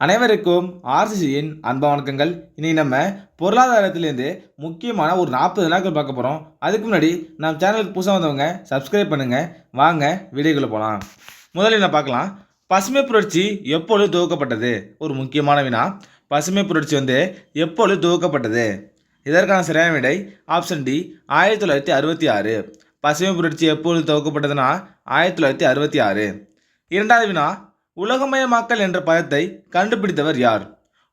அனைவருக்கும் ஆர்சிசியின் அன்ப வணக்கங்கள். இன்றைக்கி நம்ம பொருளாதாரத்திலேருந்து முக்கியமான ஒரு நாற்பது நாட்கள் பார்க்க போகிறோம் அதுக்கு முன்னாடி நம்ம சேனலுக்கு புதுசாக வந்தவங்க சப்ஸ்கிரைப் பண்ணுங்கள் வாங்க வீடியோக்குள்ளே போகலாம் முதல்ல என்ன பார்க்கலாம்? பசுமை புரட்சி எப்பொழுது துவக்கப்பட்டது? ஒரு முக்கியமான வினா. பசுமை புரட்சி வந்து எப்பொழுது துவக்கப்பட்டது? இதற்கான சரியான விடை ஆப்ஷன் டி ஆயிரத்தி தொள்ளாயிரத்தி அறுபத்தி ஆறு. பசுமை புரட்சி எப்பொழுது துவக்கப்பட்டதுன்னா ஆயிரத்தி தொள்ளாயிரத்தி அறுபத்தி ஆறு. இரண்டாவது வினா உலகமயமாக்கல் என்ற பதத்தை கண்டுபிடித்தவர் யார்?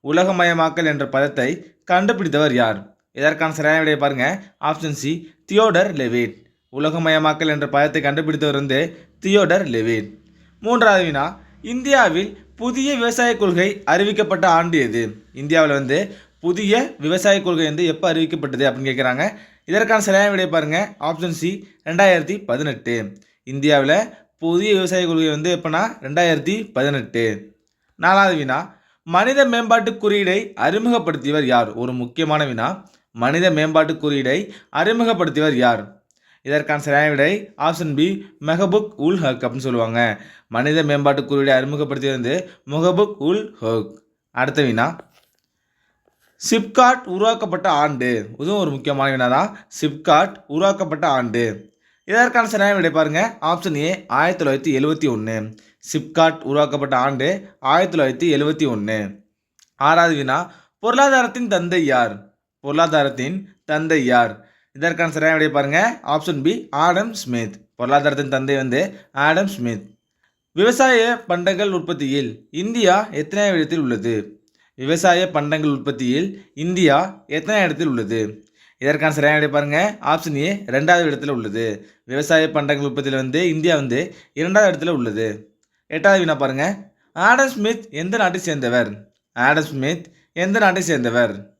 உலகமயமாக்கல் என்ற பதத்தை கண்டுபிடித்தவர் யார்? இதற்கான சரியான விடையை பாருங்கள் ஆப்ஷன் சி தியோடர் லெவேட் உலகமயமாக்கல் என்ற பதத்தை கண்டுபிடித்தவர் வந்து தியோடர் லெவேட் மூன்றாவது வினா இந்தியாவில் புதிய விவசாய கொள்கை அறிவிக்கப்பட்ட ஆண்டு எது? இந்தியாவில் வந்து புதிய விவசாய கொள்கை வந்து எப்போ அறிவிக்கப்பட்டது அப்படின்னு கேட்குறாங்க. இதற்கான சரியான விடையை பாருங்கள் ஆப்ஷன் சி ரெண்டாயிரத்தி பதினெட்டு. இந்தியாவில் புதிய விவசாய கொள்கை வந்து எப்போனா ரெண்டாயிரத்தி பதினெட்டு. நாலாவது வினா மனித மேம்பாட்டு குறியீடை அறிமுகப்படுத்தியவர் யார்? ஒரு முக்கியமான வினா மனித மேம்பாட்டு குறியீடை அறிமுகப்படுத்தியவர் யார்? இதற்கான சரியான விடை ஆப்ஷன் பி மெஹபுக் உல் ஹக் அப்படின்னு சொல்லுவாங்க. மனித மேம்பாட்டு குறியீடை அறிமுகப்படுத்தியது வந்து முகபுக் உல் ஹக். அடுத்த வினா சிப்காட் உருவாக்கப்பட்ட ஆண்டு. இதுவும் ஒரு முக்கியமான வினா தான் சிப்காட் உருவாக்கப்பட்ட ஆண்டு. இதற்கான சரியான விடை பாருங்க. ஆப்ஷன் ஏ ஆயிரத்தி தொள்ளாயிரத்தி எழுபத்தி ஒன்று சிப்காட் உருவாக்கப்பட்ட ஆண்டு ஆயிரத்தி தொள்ளாயிரத்தி எழுபத்தி ஒன்று ஆறாவது வினா பொருளாதாரத்தின் தந்தை யார்? பொருளாதாரத்தின் தந்தை யார்? இதற்கான சரியான விடை பாருங்க. ஆப்ஷன் பி ஆடம் ஸ்மித் பொருளாதாரத்தின் தந்தை வந்து ஆடம் ஸ்மித் விவசாய பண்டங்கள் உற்பத்தியில் இந்தியா எத்தனை இடத்தில் உள்ளது? விவசாய பண்டங்கள் உற்பத்தியில் இந்தியா எத்தனை இடத்தில் உள்ளது? இதற்கான சரியான விடை பாருங்கள் ஆப்ஷன் ஏ ரெண்டாவது இடத்துல உள்ளது. விவசாய பண்டங்கள் உற்பத்தியில் வந்து இந்தியா வந்து இரண்டாவது இடத்துல உள்ளது. எட்டாவது வினா பாருங்கள் ஆடம் ஸ்மித் எந்த நாட்டை சேர்ந்தவர்? ஆடம் ஸ்மித் எந்த நாட்டை சேர்ந்தவர்?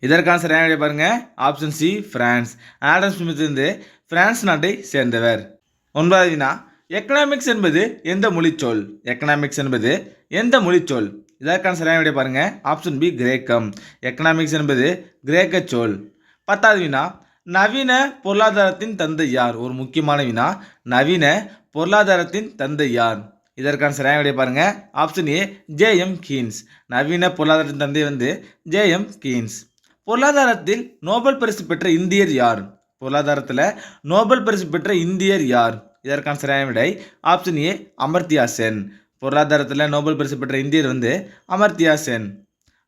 இதற்கான சரியான விடை பாருங்கள் option C France Adam Smith வந்து பிரான்ஸ் நாட்டை சேர்ந்தவர். ஒன்பதாவது வினா எக்கனாமிக்ஸ் என்பது எந்த மொழிச்சொல்? எக்கனாமிக்ஸ் என்பது எந்த மொழிச்சொல்? இதற்கான சரியான விடை பாருங்கள் ஆப்ஷன் பி கிரேக்கம். எக்கனாமிக்ஸ் என்பது கிரேக்க சொல். பத்தாவது வினா நவீன பொருளாதாரத்தின் தந்தை யார்? ஒரு முக்கியமான வினா நவீன பொருளாதாரத்தின் தந்தை யார்? இதற்கான சரியான விடைய பாருங்க. ஆப்ஷன் ஏ ஜேஎம் கீன்ஸ் நவீன பொருளாதாரத்தின் தந்தை வந்து ஜேஎம் கீன்ஸ் பொருளாதாரத்தில் நோபல் பரிசு பெற்ற இந்தியர் யார்? பொருளாதாரத்தில் நோபல் பரிசு பெற்ற இந்தியர் யார்? இதற்கான சரியான விடை ஆப்ஷன் ஏ அமர்த்தியா சென் பொருளாதாரத்தில் நோபல் பரிசு பெற்ற இந்தியர் வந்து அமர்த்தியா சென்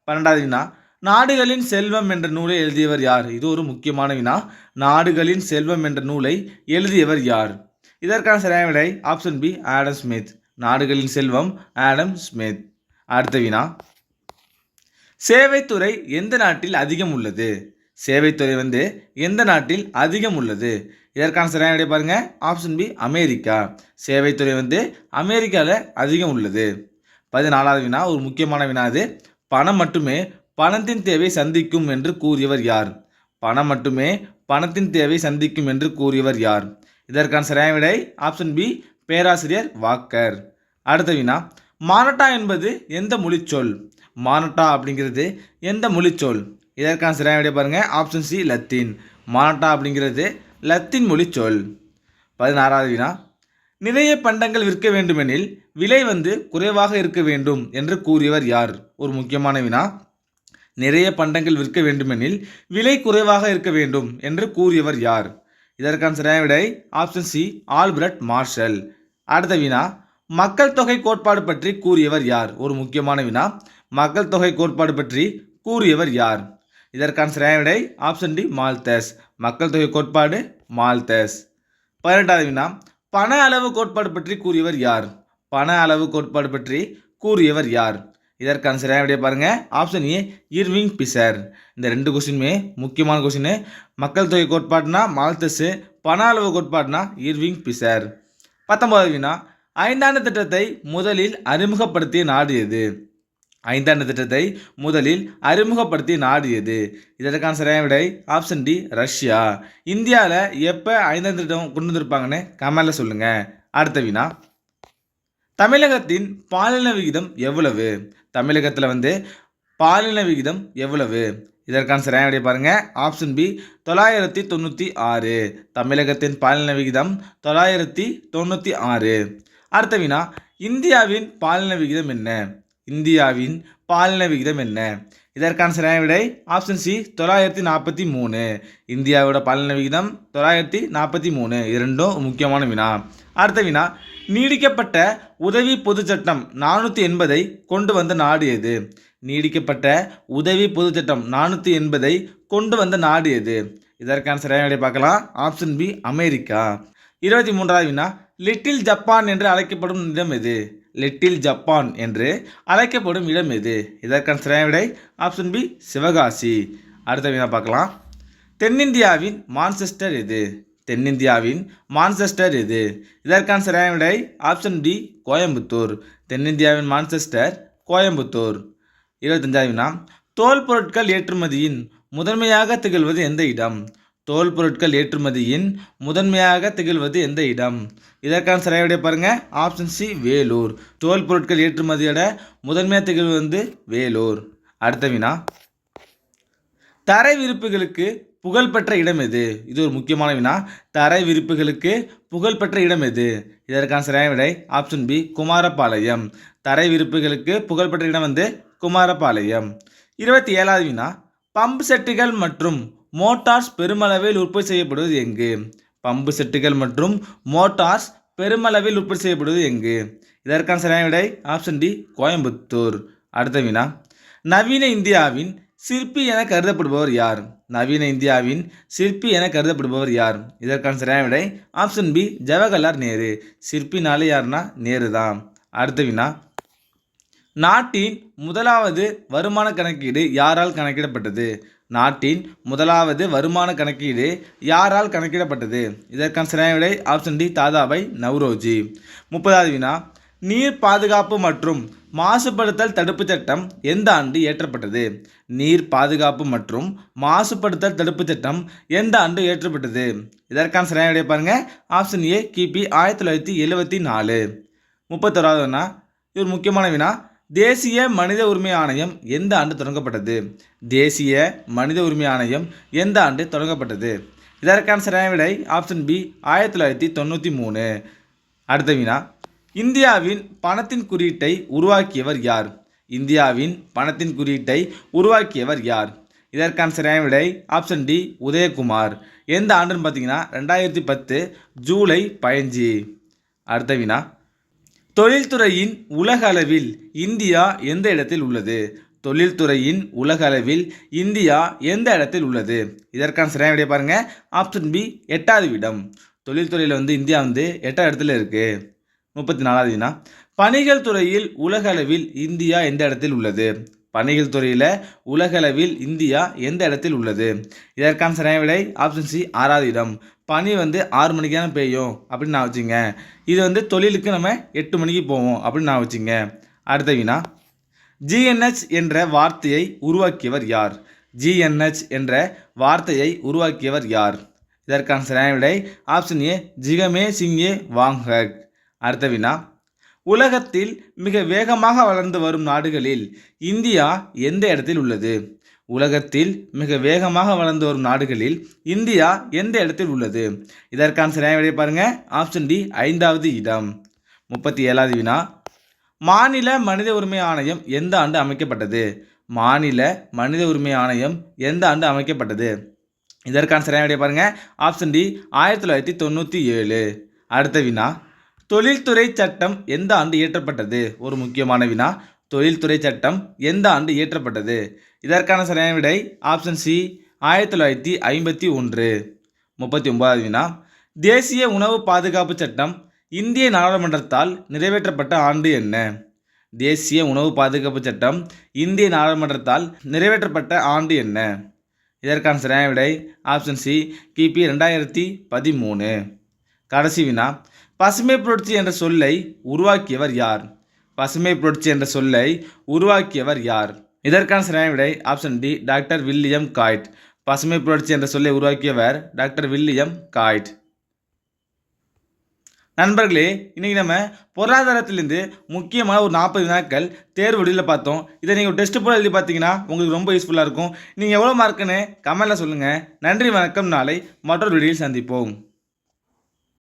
பன்னெண்டாவது வினா நாடுகளின் செல்வம் என்ற நூலை எழுதியவர் யார்? இது ஒரு முக்கியமான வினா. நாடுகளின் செல்வம் என்ற நூலை எழுதியவர் யார்? இதற்கான சரியான விடை ஆப்ஷன் பி ஆடம் ஸ்மித் நாடுகளின் செல்வம் ஆடம் ஸ்மித் அடுத்த வினா. சேவைத்துறை எந்த நாட்டில் அதிகம் உள்ளது? சேவைத்துறை வந்து எந்த நாட்டில் அதிகம் உள்ளது? இதற்கான சரியான விடை பாருங்க. Option B America. சேவைத்துறை வந்து அமெரிக்காவில் அதிகம் உள்ளது. பதினாலாவது வினா ஒரு முக்கியமான வினா அது. பணம் மட்டுமே பணத்தின் தேவை சந்திக்கும் என்று கூறியவர் யார்? பணம் மட்டுமே பணத்தின் தேவை சந்திக்கும் என்று கூறியவர் யார்? இதற்கான சரியான விடை ஆப்ஷன் பி பேராசிரியர் வாக்கர். அடுத்த வினா மானட்டா என்பது எந்த மொழிச்சொல்? மானட்டா அப்படிங்கிறது எந்த மொழிச்சொல்? இதற்கான சரியான விடை பாருங்கள் ஆப்ஷன் சி லத்தீன். மானட்டா அப்படிங்கிறது லத்தீன் மொழிச்சொல். பதினாறாவது வினா நிறைய பண்டங்கள் விற்க வேண்டுமெனில் விலை வந்து குறைவாக இருக்க வேண்டும் என்று கூறியவர் யார்? ஒரு முக்கியமான வினா நிறைய பண்டங்கள் விற்க வேண்டுமெனில் விலை குறைவாக இருக்க வேண்டும் என்று கூறியவர் யார்? இதற்கான சரியான விடை ஆப்ஷன் சி ஆல்பர்ட் மார்ஷல். அடுத்த வினா மக்கள் தொகை கோட்பாடு பற்றி கூறியவர் யார்? ஒரு முக்கியமான வினா மக்கள் தொகை கோட்பாடு பற்றி கூறியவர் யார்? இதற்கான சரியான விடை ஆப்ஷன் டி மால்தஸ். மக்கள் தொகை கோட்பாடு மால்தஸ். பதினெட்டாவது வினா பண அளவு கோட்பாடு பற்றி கூறியவர் யார்? பண அளவு கோட்பாடு பற்றி கூறியவர் யார்? இதற்கான சரியான விடையை பாருங்கள் ஆப்ஷன் ஏ இர்விங் பிசர் இந்த ரெண்டு கொஸ்டினுமே முக்கியமான கொஸ்டின் மக்கள் தொகை கோட்பாடுனா மால்தஸு பண அளவு கோட்பாடுனா இர்விங் பிசர் பத்தொன்பதாவது வினா ஐந்தாண்டு திட்டத்தை முதலில் அறிமுகப்படுத்திய நாடு எது? ஐந்தாண்டு திட்டத்தை முதலில் அறிமுகப்படுத்திய நாடு எது? இதற்கான சரியான விடை? ஆப்ஷன் டி ரஷ்யா இந்தியாவில் எப்போ ஐந்தாண்டு திட்டம் கொண்டு வந்திருப்பாங்கன்னு கமெண்டில் சொல்லுங்கள் அடுத்த வினா தமிழகத்தின் பாலின விகிதம் எவ்வளவு? தமிழகத்தில் வந்து பாலின விகிதம் எவ்வளவு? இதற்கான சரியான விடை ஆப்ஷன் பி தொள்ளாயிரத்தி தொண்ணூற்றி ஆறு. தமிழகத்தின் பாலின விகிதம் தொள்ளாயிரத்தி தொண்ணூற்றி ஆறு. அடுத்த வினா இந்தியாவின் பாலின விகிதம் என்ன? இந்தியாவின் பாலின விகிதம் என்ன? இதற்கான சரியான விடை ஆப்ஷன் சி தொள்ளாயிரத்தி நாற்பத்தி மூணு. இந்தியாவோட பாலின விகிதம் தொள்ளாயிரத்தி நாற்பத்தி மூணு. இரண்டும் முக்கியமான வினா. அடுத்த வினா நீடிக்கப்பட்ட உதவி பொதுச் சட்டம் நானூற்றி எண்பதை கொண்டு வந்த நாடு எது? நீடிக்கப்பட்ட உதவி பொதுச் சட்டம் நானூற்றி எண்பதை கொண்டு வந்த நாடு எது? இதற்கான சரியான விடை பார்க்கலாம். Option B America. இருபத்தி மூன்றாவது வினா லிட்டில் ஜப்பான் என்று அழைக்கப்படும் இடம் எது? லிட்டில் ஜப்பான் என்று அழைக்கப்படும் இடம் எது? இதற்கான சரியான விடை ஆப்ஷன் பி சிவகாசி. அடுத்த வினா பார்க்கலாம். தென்னிந்தியாவின் மான்செஸ்டர் எது? தென்னிந்தியாவின் மான்செஸ்டர் எது? இதற்கான சரியான விடை ஆப்ஷன் டி கோயம்புத்தூர். தென்னிந்தியாவின் மான்செஸ்டர் கோயம்புத்தூர். இருபத்தஞ்சாவது வினா. தோல் பொருட்கள் ஏற்றுமதியின் முதன்மையாக திகழ்வது எந்த இடம்? தோல் பொருட்கள் ஏற்றுமதியின் முதன்மையாக திகழ்வது எந்த இடம்? இதற்கான சரியான பாருங்கள் ஆப்ஷன் சி வேலூர். தோல் பொருட்கள் ஏற்றுமதியோட முதன்மையாக திகழ்வது வந்து வேலூர். அடுத்த வினா தரை விருப்புகளுக்கு புகழ்பெற்ற இடம் எது? இது ஒரு முக்கியமான வினா தரை விருப்புகளுக்கு புகழ்பெற்ற இடம் எது? இதற்கான சரியான விடை ஆப்ஷன் பி குமாரபாளையம். தரை விருப்புகளுக்கு புகழ்பெற்ற இடம் வந்து குமாரபாளையம். இருபத்தி ஏழாவது வினா பம்பு செட்டுகள் மற்றும் மோட்டார்ஸ் பெருமளவில் உற்பத்தி செய்யப்படுவது எங்கு? பம்பு செட்டுகள் மற்றும் மோட்டார்ஸ் பெருமளவில் உற்பத்தி செய்யப்படுவது எங்கு? இதற்கான சரியான விடை ஆப்ஷன் டி கோயம்புத்தூர். அடுத்த வினா நவீன இந்தியாவின் சிற்பி என கருதப்படுபவர் யார்? நவீன இந்தியாவின் சிற்பி என கருதப்படுபவர் யார்? இதற்கான சரியான விடை ஆப்ஷன் பி ஜவஹர்லால் நேரு. சிற்பினாலே யாருன்னா நேரு தான் அடுத்த வினா நாட்டின் முதலாவது வருமான கணக்கீடு யாரால் கணக்கிடப்பட்டது? நாட்டின் முதலாவது வருமான கணக்கீடு யாரால் கணக்கிடப்பட்டது? இதற்கான சரியான விடை ஆப்ஷன் டி தாதாபாய் நவ்ரோஜி. முப்பதாவது வினா நீர் பாதுகாப்பு மற்றும் மாசுபடுத்தல் தடுப்புச் சட்டம் எந்த ஆண்டு இயற்றப்பட்டது? நீர் பாதுகாப்பு மற்றும் மாசுபடுத்தல் தடுப்புச் சட்டம் எந்த ஆண்டு இயற்றப்பட்டது? இதற்கான சரியான விடை பாருங்க. ஆப்ஷன் ஏ கிபி ஆயிரத்தி தொள்ளாயிரத்தி எழுபத்தி நாலு. முப்பத்தோராவது வினா இது ஒரு முக்கியமான வினா தேசிய மனித உரிமை ஆணையம் எந்த ஆண்டு தொடங்கப்பட்டது? தேசிய மனித உரிமை ஆணையம் எந்த ஆண்டு தொடங்கப்பட்டது? இதற்கான சரியான விடை ஆப்ஷன் பி ஆயிரத்தி தொள்ளாயிரத்தி தொண்ணூற்றி மூணு. அடுத்த வினா இந்தியாவின் பணத்தின் குறியீட்டை உருவாக்கியவர் யார்? இந்தியாவின் பணத்தின் குறியீட்டை உருவாக்கியவர் யார்? இதற்கான சரியான விடை ஆப்ஷன் டி உதயகுமார். எந்த ஆண்டுன்னு பார்த்தீங்கன்னா ரெண்டாயிரத்தி பத்து ஜூலை பதினஞ்சு. அடுத்த வினா தொழில்துறையின் உலக அளவில் இந்தியா எந்த இடத்தில் உள்ளது? தொழில்துறையின் உலக அளவில் இந்தியா எந்த இடத்தில் உள்ளது? இதற்கான சரியான விடைய பாருங்க. ஆப்ஷன் பி எட்டாவது இடம். தொழில்துறையில் வந்து இந்தியா வந்து எட்டாவது இடத்துல இருக்கு. முப்பத்தி நாலாவது வினா பணிகள் துறையில் உலக அளவில் இந்தியா எந்த இடத்தில் உள்ளது? பணிகள் துறையில் உலகளவில் இந்தியா எந்த இடத்தில் உள்ளது? இதற்கான சரியான விடை ஆப்ஷன் சி ஆறாவது இடம். பனி வந்து ஆறு மணிக்கு தானே பெய்யும் அப்படின்னு நான் வச்சுங்க. இது வந்து தொழிலுக்கு நம்ம எட்டு மணிக்கு போவோம் அப்படின்னு நான் வச்சுங்க. அடுத்த வினா ஜிஎன்ஹெச் என்ற வார்த்தையை உருவாக்கியவர் யார்? ஜிஎன்ஹெச் என்ற வார்த்தையை உருவாக்கியவர் யார்? இதற்கான சரியான விடை ஆப்ஷன் ஏ ஜிகமே சிங்கே வாங்ஹக் அடுத்த வினா உலகத்தில் மிக வேகமாக வளர்ந்து வரும் நாடுகளில் இந்தியா எந்த இடத்தில் உள்ளது? உலகத்தில் மிக வேகமாக வளர்ந்து வரும் நாடுகளில் இந்தியா எந்த இடத்தில் உள்ளது? இதற்கான சரியான விடை பாருங்கள் ஆப்ஷன் டி ஐந்தாவது இடம். முப்பத்தி ஏழாவது வினா. மாநில மனித உரிமை ஆணையம் எந்த ஆண்டு அமைக்கப்பட்டது? மாநில மனித உரிமை ஆணையம் எந்த ஆண்டு அமைக்கப்பட்டது? இதற்கான சரியான விடைய பாருங்கள் ஆப்ஷன் டி ஆயிரத்தி தொள்ளாயிரத்தி தொண்ணூற்றி ஏழு. அடுத்த வினா. தொழில்துறை சட்டம் எந்த ஆண்டு இயற்றப்பட்டது? ஒரு முக்கியமான வினா. தொழில்துறை சட்டம் எந்த ஆண்டு இயற்றப்பட்டது? இதற்கான சரியான விடை ஆப்ஷன் சி ஆயிரத்தி தொள்ளாயிரத்தி ஐம்பத்தி ஒன்று. முப்பத்தி ஒன்பதாவது வினா. தேசிய உணவு பாதுகாப்பு சட்டம் இந்திய நாடாளுமன்றத்தால் நிறைவேற்றப்பட்ட ஆண்டு என்ன? தேசிய உணவு பாதுகாப்பு சட்டம் இந்திய நாடாளுமன்றத்தால் நிறைவேற்றப்பட்ட ஆண்டு என்ன? இதற்கான சரியான விடை ஆப்ஷன் சி கிபி ரெண்டாயிரத்தி பதிமூணு. கடைசி வினா. பசுமை புரட்சி என்ற சொல்லை உருவாக்கியவர் யார்? பசுமை புரட்சி என்ற சொல்லை உருவாக்கியவர் யார்? இதற்கான சரியான விடை option D doctor William Gaud. பசுமை புரட்சி என்ற சொல்லை உருவாக்கியவர் டாக்டர் வில்லியம் காய்ட். நண்பர்களே இன்னைக்கு நம்ம பொருளாதாரத்திலேருந்து முக்கியமான ஒரு நாற்பது வினாக்கள் தேர்வு வழியில் பார்த்தோம். இதை நீங்கள் டெஸ்ட் போல் எழுதி பார்த்தீங்கன்னா உங்களுக்கு ரொம்ப யூஸ்ஃபுல்லாக இருக்கும். நீங்கள் எவ்வளோ மார்க்குன்னு கமெண்ட்டில் சொல்லுங்கள் நன்றி வணக்கம். நாளை மற்றொரு வீடியோவில் சந்திப்போம்.